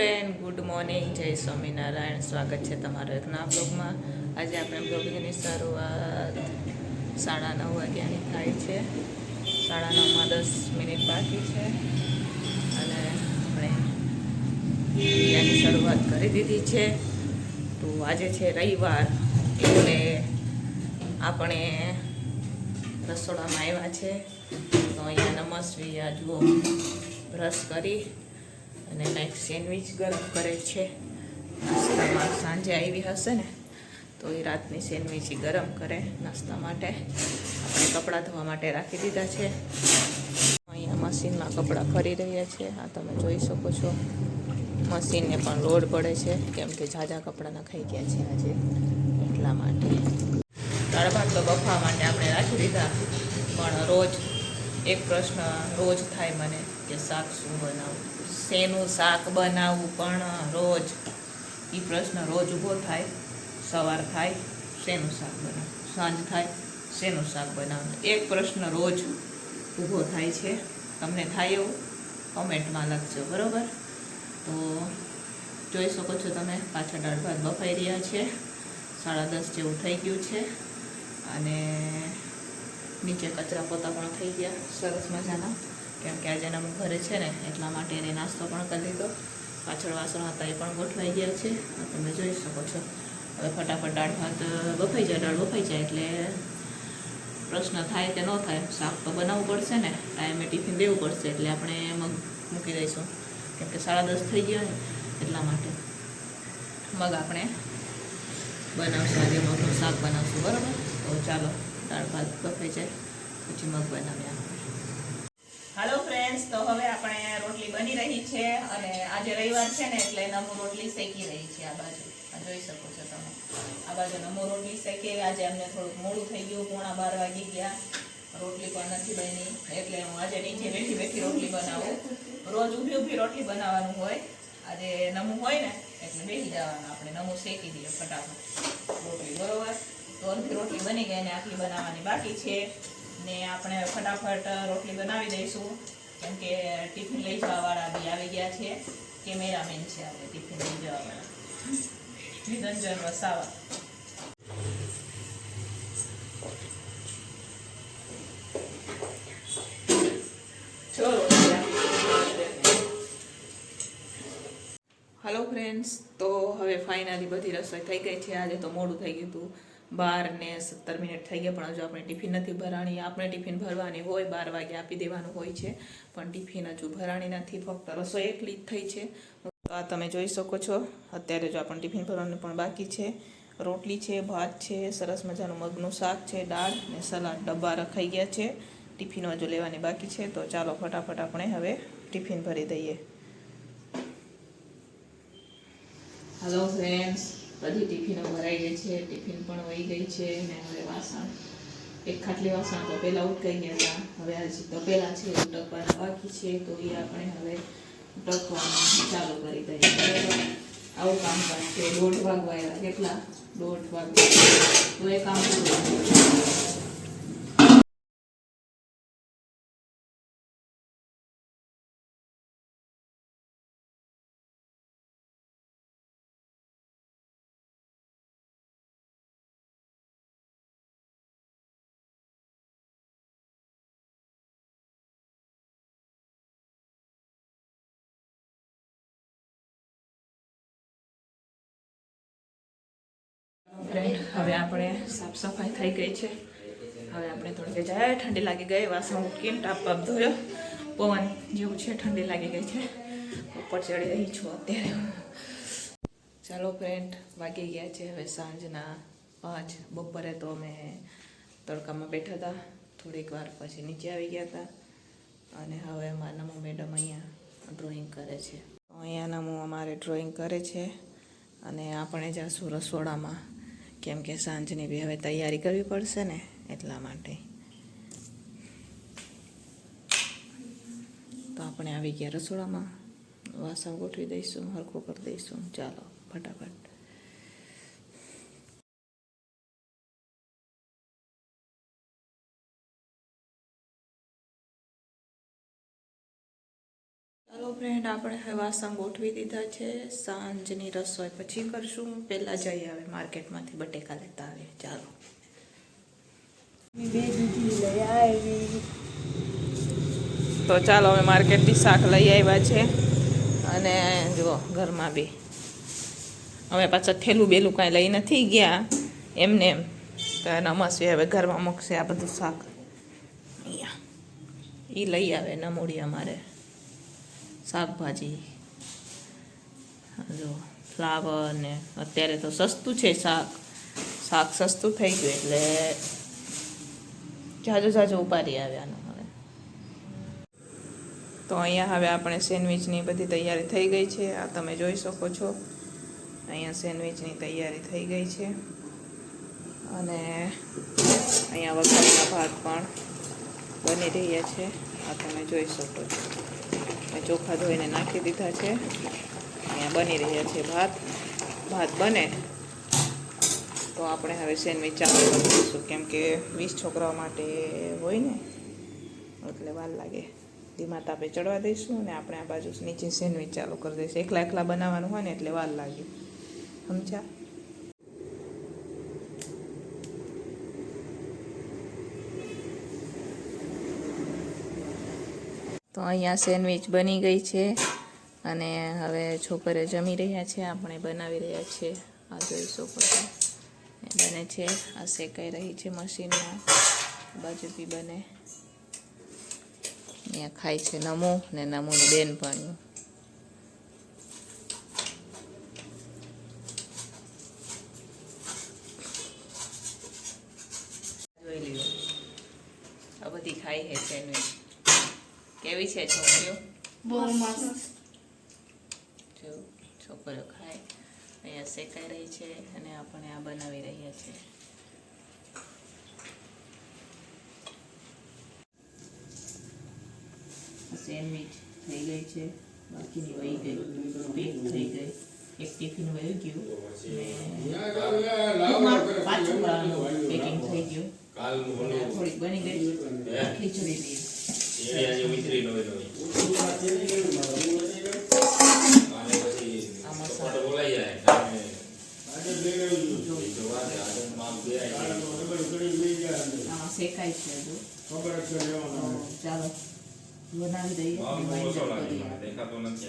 Friend good morning જય સ્વામિનારાયણ. સ્વાગત છે તમારો એક ના બ્લોગમાં. આજે આપણે બ્લોગની શરૂઆત સાડા નવ વાગ્યાની થાય છે. સાડા નવમાં દસ મિનિટ બાકી છે. અને આપણે ત્યાંની શરૂઆત કરી દીધી છે. તો આજે છે રવિવાર. એટલે આપણે રસોડામાં આવ્યા છે. તો અહીંયા નમસ્વી આ જુઓ. બ્રશ કરી સેન્ડવિચ ગરમ કરે છે. નાસ્તામાં સાંજે આવી હશે ને, તો એ રાતની સેન્ડવિચ ગરમ કરે નાસ્તા માટે. આપણે કપડાં ધોવા માટે રાખી દીધા છે. અહીંયા મશીનમાં કપડાં ફરી રહ્યા છે. આ તમે જોઈ શકો છો. મશીનને પણ લોડ પડે છે, કેમ કે ઝાઝા કપડાં નખાઈ ગયા છે આજે એટલા માટે. દાળ તો બફવા માટે આપણે રાખી દીધા, પણ રોજ એક પ્રશ્ન રોજ થાય મને કે શાક શું બનાવવું શેનું શાક બનાવવું પણ રોજ? એ પ્રશ્ન રોજ ઊભો થાય, સવાર થાય, શેનું શાક બનાવવું સાંજ થાય, શેનું શાક બનાવવું એક પ્રશ્ન રોજ ઊભો થાય છે. તમને થાય એવું? કોમેન્ટમાં લખજો, બરાબર? તો જોઈ શકો છો તમે, પાછળ દાળ ભાત બફાઈ રહ્યા છે. સાડા દસ જેવું થઈ ગયું છે. અને નીચે કચરા પોતા પણ થઈ ગયા. સરસ મજાના. કેમ કે આજે એના ઘરે છે ને, એટલા માટે એને નાસ્તો પણ કરી દીધો. પાછળ વાસણ હતા એ પણ ગોઠવાઈ ગયા છે. તમે જોઈ શકો છો. હવે ફટાફટ દાળ ભાત બફાઈ જાય, દાળ બફાઈ જાય એટલે પ્રશ્ન થાય કે ન થાય, શાક તો બનાવવું પડશે ને, ટાઈમે ટિફિન દેવું પડશે એટલે આપણે મગ મૂકી દઈશું. કેમ કે સાડા દસ થઈ ગયા ને એટલા માટે. મગ આપણે બનાવશું, આજે મગનું શાક બનાવશું, બરાબર? તો ચાલો. દાળ ભાત બફાઈ જાય પછી મગ બનાવ્યા. હાલો ફ્રેન્ડ્સ તો હવે આપણે રોટલી બની રહી છે અને આજે રવિવાર છે ને એટલે નમો રોટલી શેકી રહી છે આ બાજુ. જોઈ શકો છો તમે. આ બાજુ નમો રોટલી શેકી આજે અમને થોડુંક મોડું થઈ ગયું, પોણા બાર વાગી ગયા. રોટલી પણ નથી બની, એટલે હું આજે નીચે બેઠી બેઠી રોટલી બનાવું. રોજ ઊભી ઊભી રોટલી બનાવવાનું હોય, આજે નમું હોય ને, એટલે બેસી જવાનું. આપણે નમું શેકી દઈએ ફટાફટ. રોટલી બરોબર? તો રોટલી બની ગઈ અને આટલી બનાવવાની બાકી છે. ને આપણે ફટાફટ રોટલી બનાવી દઈશું. કેમ કે ટિફિન લઈ જવાવાળા બી આવી ગયા છે. કેમેરામેન છે આપણે ટિફિન લઈ જવાવાળા. નિરંજન વસાવા. ફ્રેન્ડ્સ તો હવે ફાઇનલી બધી રસોઈ થઈ ગઈ છે. આજે તો મોડું થઈ ગયું હતું. બાર ને સત્તર મિનિટ થઈ ગયા, પણ હજુ આપણે ટિફિન નથી ભરાણી. આપણે ટિફિન ભરવાની હોય, બાર વાગે આપી દેવાનું હોય છે, પણ ટિફિન હજુ ભરાણી નથી. ફક્ત રસોઈ એકલી જ થઈ છે. આ તમે જોઈ શકો છો. અત્યારે જો આપણે ટિફિન ભરવાનું પણ બાકી છે. રોટલી છે, ભાત છે, સરસ મજાનું મગનું શાક છે, દાળ ને સલાડ ડબ્બા રખાઈ ગયા છે. ટિફિન હજુ લેવાની બાકી છે. તો ચાલો ફટાફટ આપણે હવે ટિફિન ભરી દઈએ. હલો ફ્રેન્ડ્સ બધી ટિફિનો ભરાઈ ગઈ છે, ટિફિન પણ વહી ગઈ છે ને હવે વાસણ. એક ખાટલી વાસણ તો પહેલાં ઉટકાઈ ગયા હતા. હવે હજી તો પહેલાં છે ઉટકવાના બાકી છે, તો એ આપણે હવે ઉટકવાનું ચાલુ કરી દઈએ. બરાબર આવું કામકાજ છે. દોઢ વાગવા આવ્યા, કેટલા? દોઢ વાગવા તો એ કામ પૂરું ફ્રેન્ડ હવે આપણે સાફ સફાઈ થઈ ગઈ છે. હવે આપણે થોડીક જાય. ઠંડી લાગી ગઈ. વાસણ ઉટકીને ટાપ પાપ ધોયો. પવન જેવું છે, ઠંડી લાગી ગઈ છે. ઉપર ચડી રહી છું અત્યારે. ચાલો ફ્રેન્ડ વાગી ગયા છે હવે સાંજના પાંચ. બપોરે તો અમે તડકામાં બેઠા હતા. થોડીક વાર પછી નીચે આવી ગયા હતા. અને હવે મારા નમો મેડમ અહીંયા ડ્રોઈંગ કરે છે. અહીંયા નમો અમારે ડ્રોઈંગ કરે છે. અને આપણે જઈશું રસોડામાં. કેમ કે સાંજની બી હવે તૈયારી કરવી પડશે ને એટલા માટે. તો આપણે આવી ગયા રસોડામાં. વાસણ ગોઠવી દઈશું, હરખું કરી દઈશું. ચાલો, ફટાફટ. ચાલો ફ્રેન્ડ આપણે હવે વાસણ ગોઠવી દીધા છે. સાંજની રસોઈ પછી કરશું. પહેલાં જઈ આવે માર્કેટમાંથી બટેકા લેતા આવે ચાલો. બે દૂધી લઈ આવી તો ચાલો અમે માર્કેટથી શાક લઈ આવ્યા છે. અને જુઓ ઘરમાં બી. અમે પાછા થેલું બેલું કાંઈ લઈ નથી ગયા. એમને એમ. તો નમસ્વી હવે ઘરમાં મૂકશે આ બધું શાક. અહીંયા. એ લઈ આવે નમૂડી અમારે શાકભાજી, જો ફ્લાવર ને અત્યારે તો સસ્તું છે શાક શાક સસ્તું થઈ ગયું એટલે જાજો જાજો ઉપાડી આવ્યાનો હવે. તો અહીંયા હવે આપણે સેન્ડવિચની બધી તૈયારી થઈ ગઈ છે. આ તમે જોઈ શકો છો. અહીંયા સેન્ડવિચની તૈયારી થઈ ગઈ છે. અને અહીંયા વઘારેલા ભાત પણ બની રહ્યા છે. આ તમે જોઈ શકો છો. મેં ચોખા ધોઈને નાખી દીધા છે. અહીંયા બની રહ્યા છે ભાત. ભાત બને. તો આપણે હવે સેન્ડવિચ ચાલુ કરી દઈશું. કેમ કે વીસ છોકરાઓ માટે હોય ને, એટલે વાર લાગે. ધીમા તાપે ચડવા દઈશું અને આપણે આ બાજુ નીચે સેન્ડવિચ ચાલુ કરી દઈશું. એકલા એકલા બનાવવાનું હોય ને, એટલે વાર લાગે. સમજ્યા? તો અહીંયા સેન્ડવિચ બની ગઈ છે અને હવે છોકરીઓ જમી રહ્યા છે, આપણે બનાવી રહ્યા છીએ. આ જોઈ શકો છો. બને છે. આ શેકાઈ રહી છે મશીનમાં. બાજુ બી બને. અહીંયા ખાય છે નમો ને નમોની જોઈ લ્યો. આ બધી ખાઈ છે સેન્ડવિચ. કેવી છે છોકરીઓ? બહુ મસ્ત. જો છોકરીઓ ખાય. અહીંયા શેકાઈ રહી છે અને આપણે આ બનાવી રહ્યા છે સેન્ડવિચ થઈ ગઈ છે. બાકીની વહી ગઈ. પેક થઈ ગઈ. એક ટિફિન વહી ગયું. પાછું પેકિંગ થઈ ગયું. થોડીક બની ગઈ. ખીચડી શેકાય છે હજુ તો ચાલો બનાવી દઈએ. દેખાતો નથી